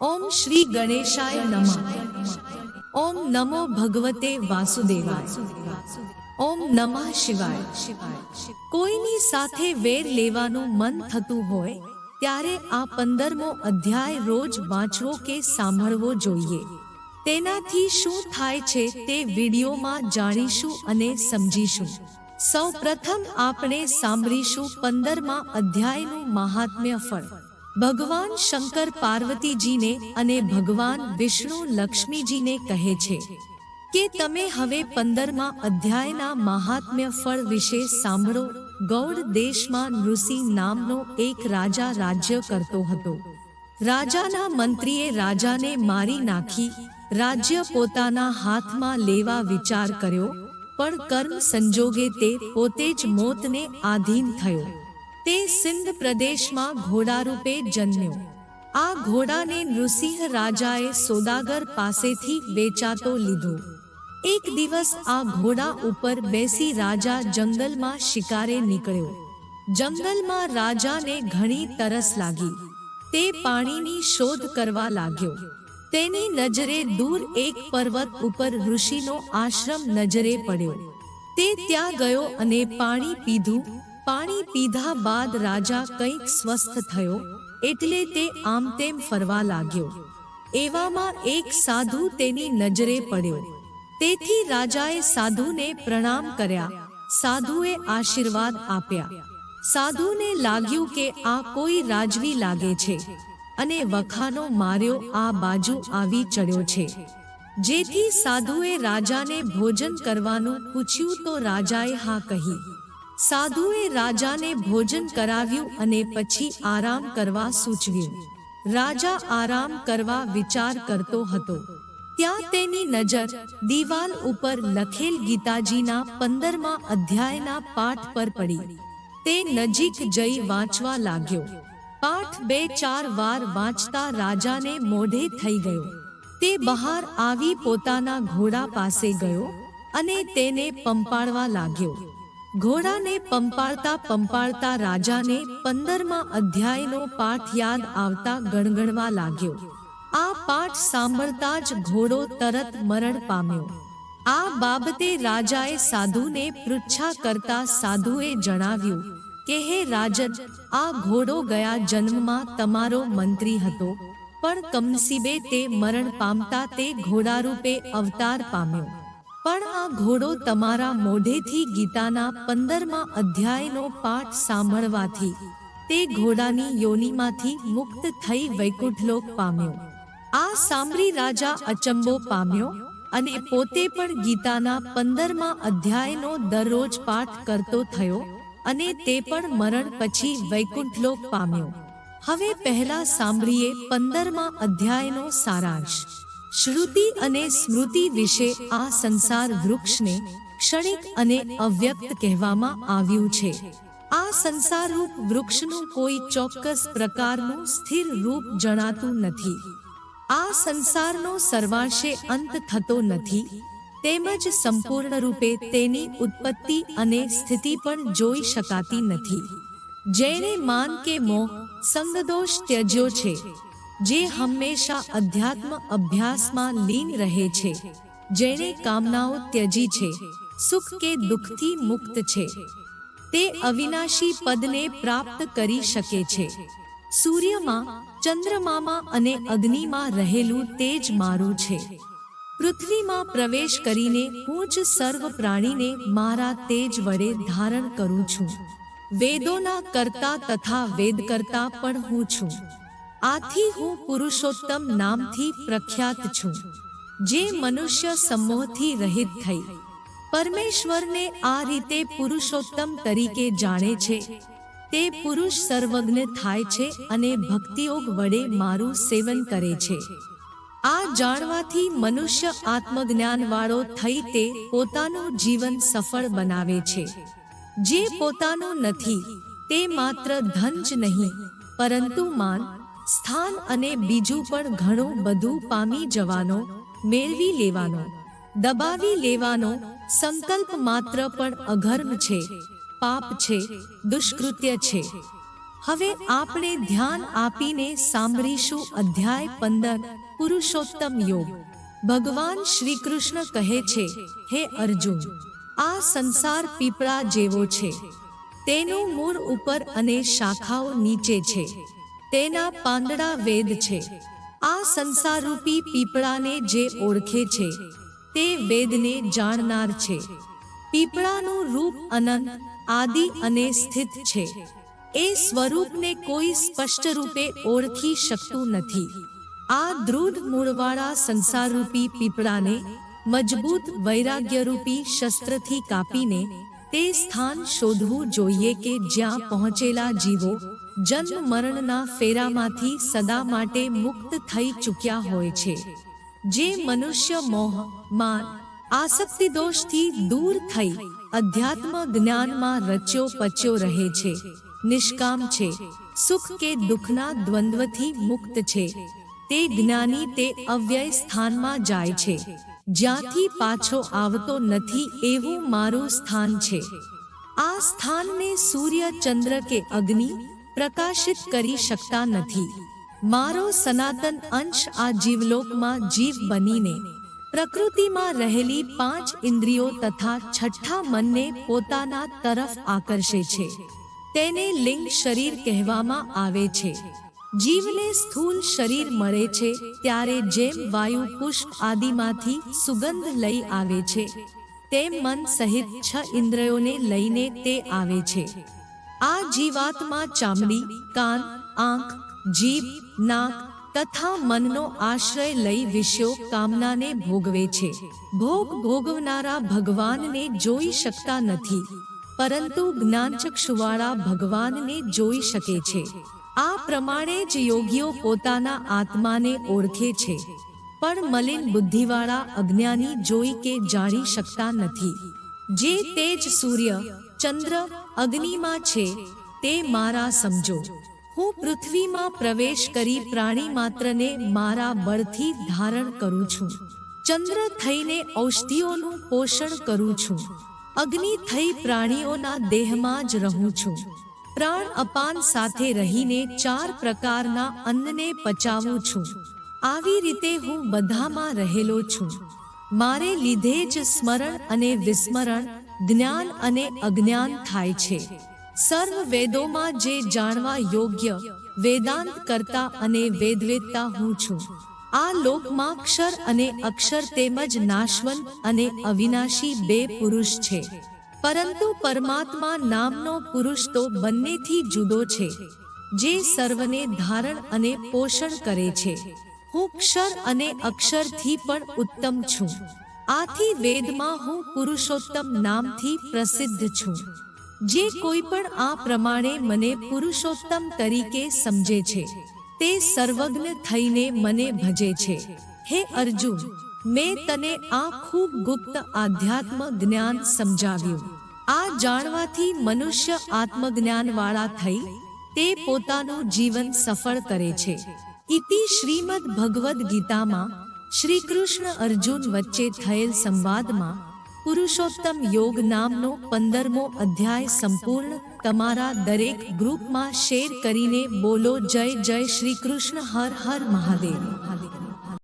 ઓમ શ્રી ગણેશાય નમઃ. ઓમ નમો ભગવતે વાસુદેવાય. ઓમ નમઃ શિવાય. કોઈની સાથે વેર લેવાનું મન થતું હોય, ત્યારે આ પંદરમો અધ્યાય રોજ વાંચવો કે સાંભળવો જોઈએ. તેનાથી શું થાય છે તે વિડીયોમાં જાણીશું અને સમજીશું. સૌ પ્રથમ આપણે સાંભળીશું પંદરમા અધ્યાયનું મહાત્મ્ય ફળ. ભગવાન શંકર પાર્વતીજીને અને ભગવાન વિષ્ણુ લક્ષ્મીજીને કહે છે કે તમે હવે પંદરમા અધ્યાયના મહાત્મ્ય ફળ વિશે સાંભળો. ગૌડ દેશમાં નૃષિ નામનો એક રાજા રાજ્ય કરતો હતો. રાજાના મંત્રીએ રાજાને મારી નાખી. રાજ્ય પોતાના હાથમાં લેવા વિચાર કર્યો, પણ કર્મ સંજોગે તે પોતે જ મોતને આધીન થયો. તે સિંધ પ્રદેશમાં ઘોડા રૂપે જન્મ્યો. આ ઘોડાને નૃસિંહ રાજાએ સોદાગર પાસેથી વેચાતો લીધો. એક દિવસ આ ઘોડા ઉપર બેસી રાજા જંગલમાં શિકારે નીકળ્યો. જંગલમાં રાજાને ઘણી તરસ લાગી. તે પાણીની શોધ કરવા લાગ્યો. તેની નજરે દૂર એક પર્વત ઉપર ઋષિનો આશ્રમ નજરે પડ્યો. તે ત્યાં ગયો અને પાણી પીધું. પાણી પીધા બાદ રાજા કંઈક સ્વસ્થ થયો, એટલે તે આમ તેમ ફરવા લાગ્યો. એવામાં એક સાધુ તેની નજરે પડ્યો. તેથી રાજાએ સાધુને પ્રણામ કર્યા. સાધુએ આશીર્વાદ આપ્યા. સાધુને લાગ્યું કે આ કોઈ રાજવી લાગે છે, અને વખાનો માર્યો આ બાજુ આવી ચડ્યો છે. જેથી સાધુએ રાજાને ભોજન કરવાનું પૂછ્યું તો રાજાએ હા કહી. સાધુએ રાજાને ભોજન કરાવ્યું અને પછી આરામ કરવા સૂચવ્યું. રાજા આરામ કરવા વિચાર કરતો હતો. ત્યાં તેની નજર દિવાલ ઉપર લખેલ ગીતાજીના પંદરમા અધ્યાયના પાઠ પર પડી. તે નજીક જઈ વાંચવા લાગ્યો. પાઠ બે ચાર વાર વાંચતા રાજાને મોઢે થઈ ગયો. તે બહાર આવી પોતાના ઘોડા પાસે ગયો અને તેને પંપાળવા લાગ્યો. ઘોડાને પંપાળતા પંપાળતા રાજાને પંદરમા અધ્યાયનો પાઠ યાદ આવતા ગણગણવા લાગ્યો. આ પાઠ સાંભળતા જ ઘોડો તરત મરણ પામ્યો. આ બાબતે રાજાએ સાધુને પૃચ્છા કરતા સાધુએ જણાવ્યું કે, હે રાજન, આ ઘોડો ગયા જન્મમાં તમારો મંત્રી હતો, પણ કમસીબે તે મરણ પામતા તે ઘોડા રૂપે અવતાર પામ્યો. પણ આ ઘોડો તમારા મોઢેથી ગીતાના પંદરમા અધ્યાયનો પાઠ સાંભળવાથી તે ઘોડાની યોનિમાંથી મુક્ત થઈ વૈકુંઠલોક પામ્યો. આ સાંભળી રાજા અચંબો પામ્યો અને પોતે પણ ગીતાના પંદરમા અધ્યાયનો દરરોજ પાઠ કરતો થયો અને તે પણ મરણ પછી વૈકુંઠલોક પામ્યો. હવે પહેલા સાંભળીએ પંદરમા અધ્યાયનો સારાંશ. શ્રુતિ અને સ્મૃતિ વિશે આ સંસાર વૃક્ષને ક્ષણિક અને અવ્યક્ત કહેવામાં આવ્યું છે. આ સંસારરૂપ વૃક્ષનું કોઈ ચોક્કસ પ્રકારનું સ્થિર રૂપ જણાતું નથી. આ સંસારનો સર્વાંશે અંત થતો નથી. તેમજ સંપૂર્ણ રૂપે તેની ઉત્પત્તિ અને સ્થિતિ પણ જોઈ શકાતી નથી. જેણે માન કે મોહ, સંગદોષ ત્યજ્યો છે. જે હંમેશા અધ્યાત્મ અભ્યાસમાં લીન રહે છે, જેણે કામનાઓ ત્યજી છે, સુખ કે દુઃખથી મુક્ત છે. તે અવિનાશી પદને પ્રાપ્ત કરી શકે છે. સૂર્યમાં, ચંદ્રમામાં અને અગ્નિમાં રહેલું તેજ મારું છે. પૃથ્વીમાં પ્રવેશ કરીને હું જ સર્વ પ્રાણીને મારા તેજ વડે ધારણ કરું છું. વેદોના કરતા તથા વેદ કરતા પણ હું છું. આથી હું પુરુષોત્તમ નામથી પ્રખ્યાત છું, જે મનુષ્ય સમૂહથી રહિત થઈ. પરમેશ્વરને આ રીતે પુરુષોત્તમ તરીકે જાણે છે. તે પુરુષ સર્વજ્ઞ થાય છે અને ભક્તિયોગ વડે મારું સેવન કરે છે. આ જાણવાથી મનુષ્ય આત્મજ્ઞાન વાળો થઈ તે પોતાનું જીવન સફળ બનાવે છે. જે પોતાનું નથી, તે માત્ર ધન જ નહીં, પરંતુ માન સ્થાન અને બીજું પણ ઘણું બધું પામી જવાનો, મેળવી લેવાનો, દબાવી લેવાનો સંકલ્પ માત્ર પણ અધર્મ છે, પાપ છે, દુષ્કૃત્ય છે. હવે આપણે ધ્યાન આપીને સાંભળીશું અધ્યાય પંદર, પુરુષોત્તમ યોગ. ભગવાન શ્રી કૃષ્ણ કહે છે, હે અર્જુન, આ સંસાર પીપળા જેવો છે. તેનું મૂળ ઉપર અને શાખાઓ નીચે છે. તેના પાંદડા વેદ છે. આ સંસારરૂપી પીપળાને જે ઓળખે છે, તે વેદને જાણનાર છે. પીપળાનું રૂપ અનંત, આદિ અને સ્થિત છે. એ સ્વરૂપને કોઈ સ્પષ્ટ રૂપે ઓળખી શકતું નથી. આ દૃઢ મૂળવાળા સંસારરૂપી પીપળાને મજબૂત વૈરાગ્યરૂપી શસ્ત્રથી કાપીને તે સ્થાન શોધવું જોઈએ કે જ્યાં પહોંચેલા જીવો જન્મ મરણના ફેરામાંથી સદા માટે મુક્ત થઈ ચૂક્યા હોય છે. જે મનુષ્ય મોહ, માન આસક્તિ દોષથી દૂર થઈ અધ્યાત્મ જ્ઞાનમાં રચ્યો પચ્યો રહે છે. નિષ્કામ છે. સુખ કે દુઃખના દ્વંદ્વથી મુક્ત છે. તે જ્ઞાની તે અવ્યય સ્થાનમાં જાય છે. જ્યાંથી પાછો આવતો નથી એવું મારું સ્થાન છે. આ સ્થાનને સૂર્ય ચંદ્ર કે અગ્નિ પ્રકાશિત કરી શકતા નથી. મારો સનાતન અંશ આ જીવલોકમાં જીવ બનીને, પ્રકૃતિમાં રહેલી પાંચ ઇન્દ્રિયો તથા છઠ્ઠા મનને પોતાના તરફ આકર્ષે છે. તેને લિંગ શરીર કહેવામાં આવે છે. જીવને સ્થૂલ શરીર મળે છે ત્યારે જેમ વાયુ પુષ્પ આદિમાંથી સુગંધ લઈ આવે છે, તેમ મન સહિત છ ઇન્દ્રિયોને લઈને તે આવે છે. આ જીવાતમાં ચામડી, કાન, આંખ, જીભ, નાક તથા મનનો આશ્રય લઈ વિષયો કામનાને ભોગવે છે. ભોગ ભોગવનારા ભગવાનને જોઈ શકતા નથી, પરંતુ જ્ઞાનચક્ષુવાળા ભગવાનને જોઈ શકે છે. આ પ્રમાણે જ યોગીઓ પોતાના આત્માને ઓળખે છે, પણ મલિન બુદ્ધિવાળા અજ્ઞાની જોઈ કે જાણી શકતા નથી. જે તેજ સૂર્ય ચંદ્ર અગ્નિમાં છે, તે મારા સમજો. હું પૃથ્વીમાં પ્રવેશ કરી પ્રાણી માત્રને મારા બળથી ધારણ કરું છું. ચંદ્ર થઈને ઔષધિઓનું પોષણ કરું છું. અગ્નિ થઈ પ્રાણીઓના દેહમાં જ રહું છું. પ્રાણ અપાન સાથે રહીને ચાર પ્રકારના અન્નને પચાવું છું. આવી રીતે હું બધામાં રહેલો છું. મારે લીધે જ સ્મરણ અને વિસ્મરણ જ્ઞાન અને અજ્ઞાન થાય છે. સર્વ વેદોમાં જે જાણવા યોગ્ય, વેદાંત કરતા અને વેદવેદતા હું છું. આ લોકમાં ક્ષર અને અક્ષર તેમજ નાશવંત અને અવિનાશી બે પુરુષ છે. પરંતુ પરમાત્મા નામનો પુરુષ તો બંનેથી જુદો છે, જે સર્વને ધારણ અને પોષણ કરે છે. હું ક્ષર અને અક્ષરથી પણ ઉત્તમ છું. આથી વેદમાં હું પુરુષોત્તમ નામથી પ્રસિદ્ધ છું. જે કોઈ પણ આ પ્રમાણે મને પુરુષોત્તમ તરીકે સમજે છે, તે સર્વજ્ઞ થઈને મને ભજે છે. હે અર્જુન, મેં તને આ ખૂબ ગુપ્ત આધ્યાત્મ જ્ઞાન સમજાવ્યું. આ જાણવાથી મનુષ્ય આત્મજ્ઞાન વાળા થઈ, તે પોતાનું જીવન સફળ કરે છે. ઇતિ શ્રીમદ ભગવદ્ ગીતામાં શ્રી કૃષ્ણ અર્જુન વચ્ચે થયેલ સંવાદમાં પુરુષોત્તમ યોગ નામનો પંદરમો અધ્યાય સંપૂર્ણ તમારા દરેક ગ્રુપમાં શેર કરીને બોલો જય જય શ્રી કૃષ્ણ હર હર મહાદેવ.